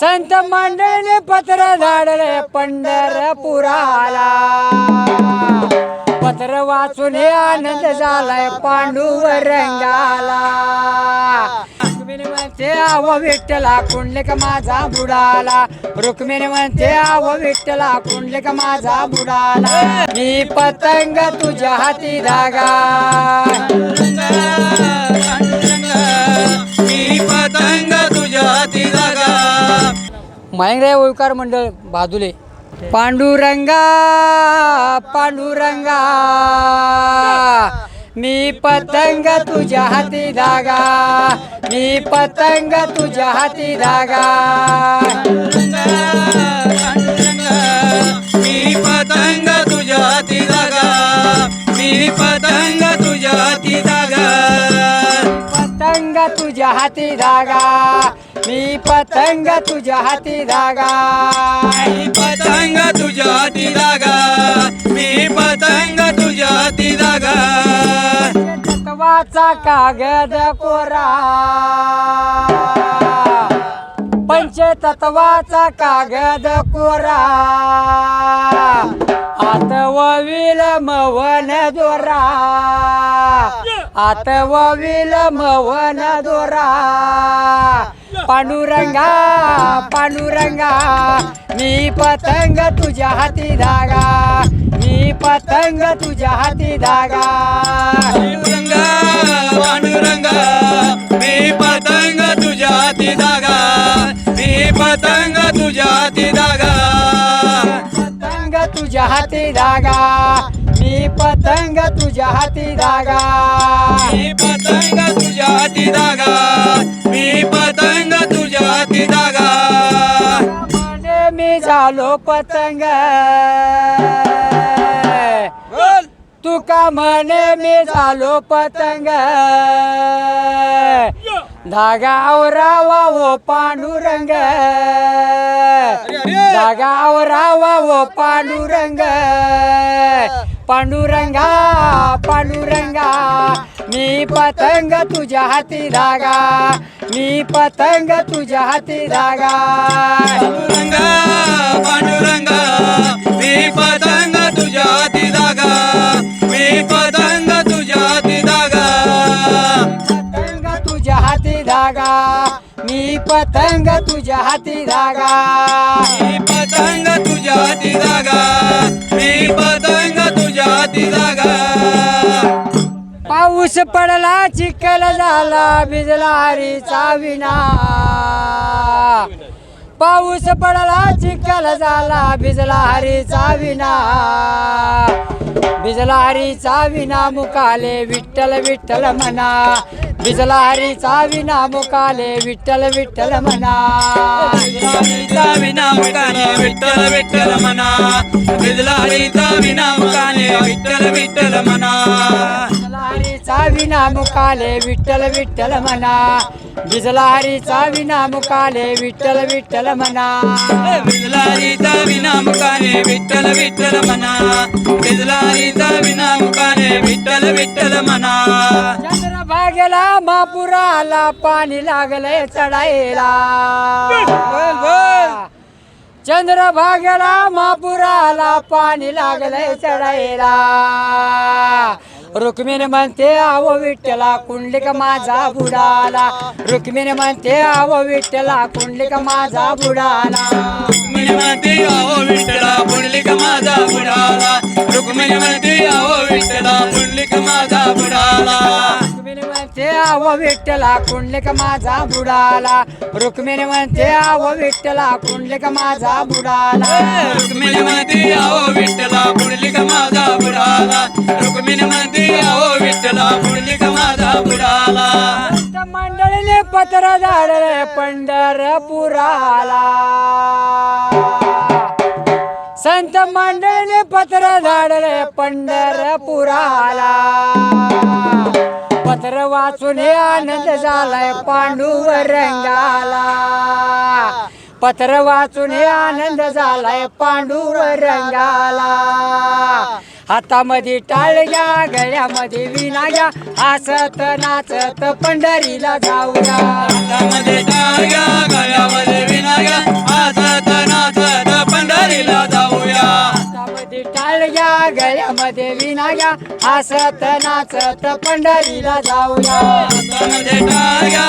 संत मंडळीने पत्र झाडले पंढरपुराला. पत्र वाचून हे आनंद झालाय पांडुवर रंगाला रुक्मिणी म्हणते आव विठ्ठला का माझा बुडाला? रुक्मिणी म्हणते आव विठ्ठला का माझा बुडाला? मी पतंग तुझ्या हाती धागा. मयंकराय ओळकार मंडळ बाजूले. पांडुरंगा पांडुरंगा. मी पतंग तुझ्या हाती धागा. मी पतंग तुझ्या हाती धागा. हाती धागा. मी पतंग तुझ्या हाती धागा. मी पतंग तुझ्या हाती जागा मी पतंग तुझ्या हाती जागा तत्वाचा कागद कोरा. पंचतत्वाचा कागद कोरा. आत वविल मवन दोरा आत वविल मवन दोरा. पांडुरंगा पांडुरंगा मी पतंग तुझ्या हाती धागा. मी पतंग तुझ्या हाती धागा. पांडुरंगा पांडुरंगा मी पतंग तुझ्या हाती जागा मी पतंग तुझ्या हाती जागा पतंग तुझ्या हाती धागा. पतंग तुझ्या हाती धागा. मी पतंग तुझ्या हाती जागा मी पतंग तुझ्या हाती जागा म्हणे मी झालो पतंग. तुका म्हणे मी झालो पतंग. धागा आवरावा ओ पांडुरंग. धागा आवरावा ओ पांडुरंग. पांडुरंगा पांडुरंगा मी पतंग तुझ्या हाती धागा मी पतंग तुझ्या हाती धागा. पांडुरंगा पांडुरंगा मी पतंग तुझ्या हाती जागा मी पतंग तुझ्या हाती जागा पतंग तुझ्या हाती धागा मी पतंग तुझ्या हाती धागा. मी पतंग तुझ्या हाती जागा मी पतंग तुझ्या पडला चिखल झाला भिजला हरीचा विना पाऊस पडला चिखल झाला भिजला हरीचा विना भिजला हरीचा विना मुकाले विठ्ठल विठ्ठल म्हणा. भिजला हरीचा विना मुकाले विठ्ठल विठ्ठल म्हणा. बिजलारीचा विना मुकाले विठ्ठल विठ्ठल म्हणा. बिजलारीचा विना मुकाले विठ्ठल विठ्ठल म्हणा. विना मुकाले विठ्ठल विठ्ठल म्हणा. भिजला हरीचा विना मुकाले विठ्ठल विठ्ठल म्हणा. बिजलारीचा विना मुकाने विठ्ठल विठ्ठल म्हणा. बिजलारीचा विना मुकाने विठ्ठल विठ्ठल म्हणा. चंद्रभागेला महापुराला पाणी लागलंय चढायला. चंद्रभागेला महापुराला पाणी लागलंय चढायला. रुक्मिणी म्हणते आव विठ्ठला कुंडलिक माझा बुडाला. रुक्मिणी म्हणते आव विठ्ठला कुंडलिक माझा बुडाला. रुक्मिणी म्हणते आहो विठ्ठला पुंडलिक माझा बुडाला. रुक्मिणी म्हणते आहो विठ्ठला पुंडलिक माझा बुडाला. म्हणते आव विठ्ठला कुंडलिक माझा बुडाला. रुक्मिणी म्हणते आव विठ्ठला कुंडलिक माझा बुडाला. रुक्मिणी म्हणते आहो विठ्ठला पुंडलिक माझा बुडाला. पुंडलिक बुडाला मंडळीने पत्र झाडले पंढरपुराला. संत मंडळीने पत्र झाडले पंढरपुराला. पत्र वाचून हे आनंद झालाय पांडुव रंगाला पत्र वाचून हे आनंद झालाय पांडुव रंगाला हातामध्ये टाळ्या गळ्यामध्ये विना घ्या हसत नाचत पंढरीला जाऊया. हातामध्ये टाळ्या गळ्यामध्ये विना घ्या हसत नाचत पंढरीला जाऊया. हातामध्ये टाळ्या गळ्यामध्ये विना घ्या हसत नाचत पंढरीला जाऊया. हातामध्ये टाळ्या